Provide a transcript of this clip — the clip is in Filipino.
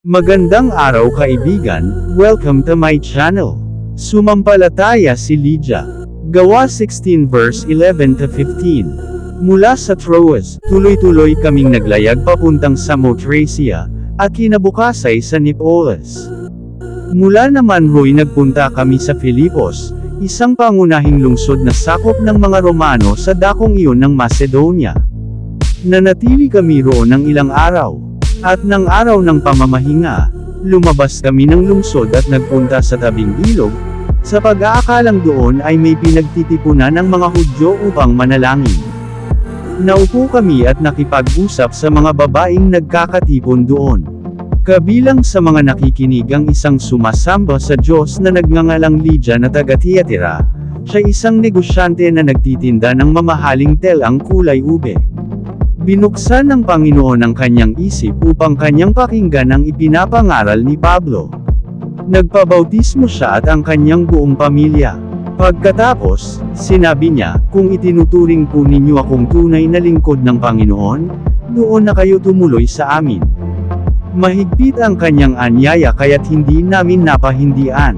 Magandang araw kaibigan, welcome to my channel. Sumampalataya si Lydia. Gawa 16 verse 11 to 15. Mula sa Troas, tuloy-tuloy kaming naglayag papuntang Samothracia, at kinabukasay sa Nipolis. Mula naman ro'y nagpunta kami sa Filipos, isang pangunahing lungsod na sakop ng mga Romano sa dakong iyon ng Macedonia. Nanatili kami roon ng ilang araw. At ng araw ng pamamahinga, lumabas kami ng lungsod at nagpunta sa tabing ilog, sa pag-aakalang doon ay may pinagtitipunan ng mga Hudyo upang manalangin. Naupo kami at nakipag-usap sa mga babaeng nagkakatipon doon. Kabilang sa mga nakikinig ang isang sumasamba sa Diyos na nagngangalang Lydia na taga Thyatira. Siya isang negosyante na nagtitinda ng mamahaling telang kulay ube. Binuksan ng Panginoon ang kanyang isip upang kanyang pakinggan ang ipinapangaral ni Pablo. Nagpabautismo siya at ang kanyang buong pamilya. Pagkatapos, sinabi niya, kung itinuturing po ninyo akong tunay na lingkod ng Panginoon, doon na kayo tumuloy sa amin. Mahigpit ang kanyang anyaya kaya't hindi namin napahindian.